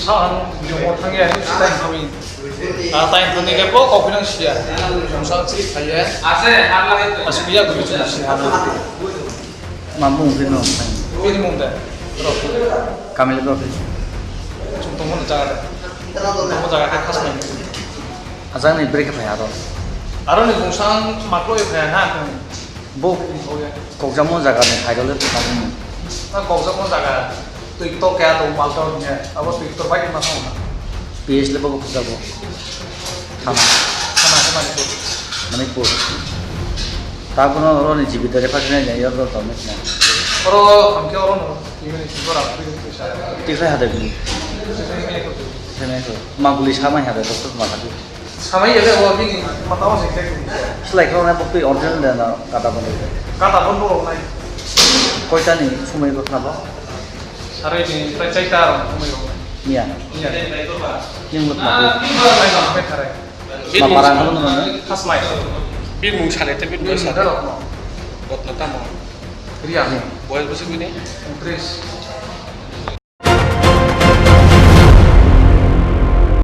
산 이런 거 당해 식당 범위 아 땅에 돈이 갖고 거기랑 시야 정상 측이 달려 아세 알라해 다시 비야 그게 좀 시야 만봉 우리는 없네 우리 뭔데 그렇고 가멜 그렇게 좀 동문도 작아 동문 작아 가슴에 아자네 브레이크 봐야 돼 아론이 TikTok kaya itong paltaon niya. Tapos Victor Bike yung masama na. PH na bago po থানা থানা থানা মানিকপুর তা কোনো ওরও জীবিত রেফার নিয়ে যাই ওর তো অনেক না ওরও আমাকে ওরও টিফাই হাতে গুলি মাগুলি সামাই হাতে তো মা হাতে সামাই যাবে ও না দেন কাটা বন্ধ কাটা বন্ধ নাই কয়টা নেই সময় কথা sarili, try sa itarong, umiyo. Iya. Iya. Yung lutma ko. Ah, may taray. Maparang ako naman. Kas may. Bir mong sanay, tapit mo sa Bot na tamo. Riyan. Boil ba sa gini? Tres.